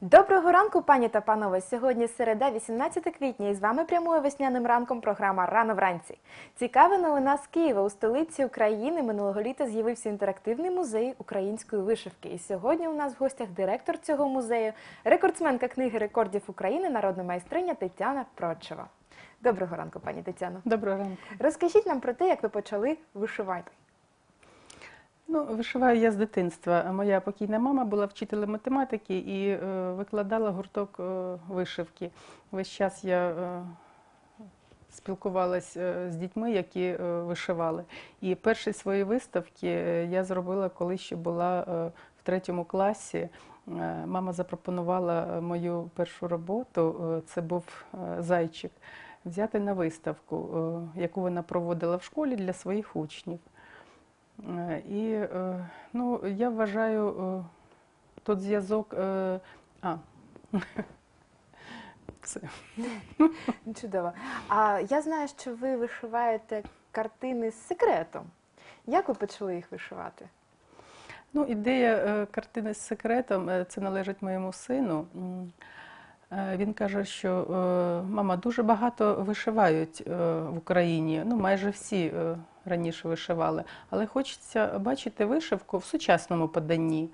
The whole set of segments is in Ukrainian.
Доброго ранку, пані та панове. Сьогодні середа, 18 квітня, і з вами прямує весняним ранком програма Рано вранці. Цікава новина з Києва. У столиці України минулого літа з'явився інтерактивний музей української вишивки. І сьогодні у нас в гостях директор цього музею, рекордсменка книги рекордів України, народна майстриня Тетяна Прочева. Доброго ранку, пані Тетяно. Доброго ранку. Розкажіть нам про те, як ви почали вишивати. Ну, вишиваю я з дитинства. Моя покійна мама була вчителем математики і е, викладала гурток е, вишивки. Весь час я е, спілкувалась е, з дітьми, які е, вишивали. І перші свої виставки е, я зробила, коли ще була е, в третьому класі. Е, Мама запропонувала е, мою першу роботу. е, Це був е, зайчик. Взяти на виставку, е, яку вона проводила в школі для своїх учнів. Е, І е, ну, я вважаю е, тут зв'язок. А, все. Чудово. А я знаю, що ви вишиваєте картини з секретом. Як ви почали їх вишивати? Ну, ідея картини з секретом це належить моєму сину. Він каже, що мама дуже багато вишивають в Україні. Ну, майже всі раніше вишивали, але хочеться бачити вишивку в сучасному поданні.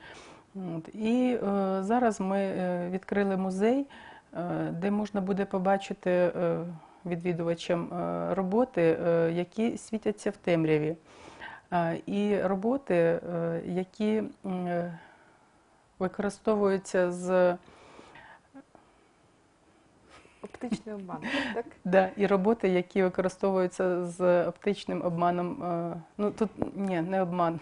І е, зараз ми е, відкрили музей, е, де можна буде побачити відвідувачам роботи, які світяться в темряві. І роботи, які використовуються з Оптичний обман, так? да, і роботи, які використовуються з оптичним обманом. е, Ну тут ні, не обман.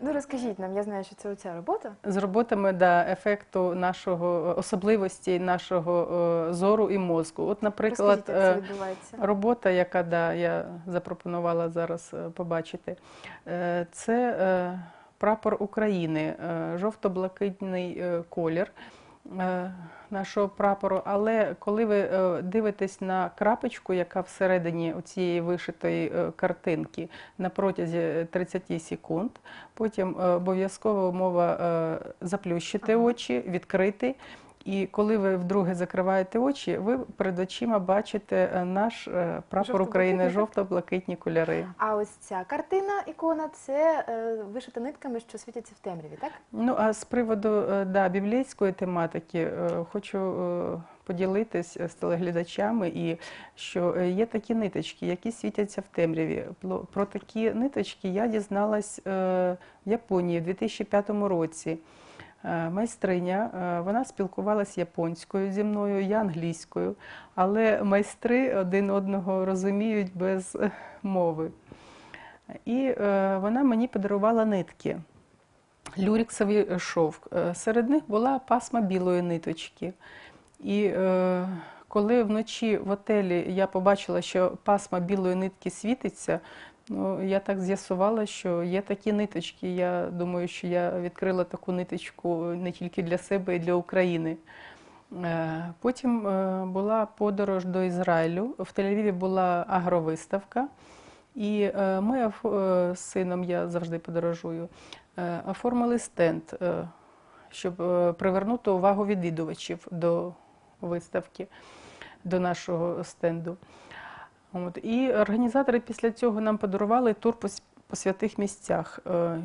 Ну розкажіть нам, я знаю, що це оця робота. З роботами да, ефекту нашого особливості нашого е, зору і мозку. От, наприклад, як це е, відбувається. Робота, яка да, я запропонувала зараз побачити, це прапор України, жовто-блакитний колір нашого прапору. Але коли ви е, дивитесь на крапочку, яка всередині цієї вишитої е, картинки на протязі 30 секунд, потім е, обов'язкова умова е, заплющити Ага. очі, відкрити. І коли ви вдруге закриваєте очі, ви перед очима бачите е, наш е, прапор України жовто-блакитні кольори. А ось ця картина, ікона, це е, вишита нитками, що світяться в темряві, так? Ну а з приводу да, біблійської тематики хочу поділитись з телеглядачами, і що є такі ниточки, які світяться в темряві. Про такі ниточки я дізналась в Японії в 2005 році. Е, Майстриня, е, вона спілкувалася японською зі мною, я англійською, але майстри один одного розуміють без мови. І е, вона мені подарувала нитки люріксовий шовк. Серед них була пасма білої ниточки. І коли вночі в отелі я побачила, що пасма білої нитки світиться, ну, я так з'ясувала, що є такі ниточки. Я думаю, що я відкрила таку ниточку не тільки для себе, і для України. Е, Потім е, була подорож до Ізраїлю. В Тель-Авіві була агровиставка. І е, ми з сином, я завжди подорожую, оформили стенд, щоб привернути увагу відвідувачів до виставки, до нашого стенду. От. І організатори після цього нам подарували тур по, по святих місцях. Е,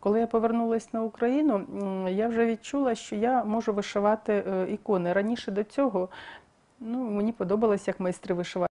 Коли я повернулася на Україну, я вже відчула, що я можу вишивати е, ікони. Раніше до цього ну, мені подобалось, як майстри вишивають.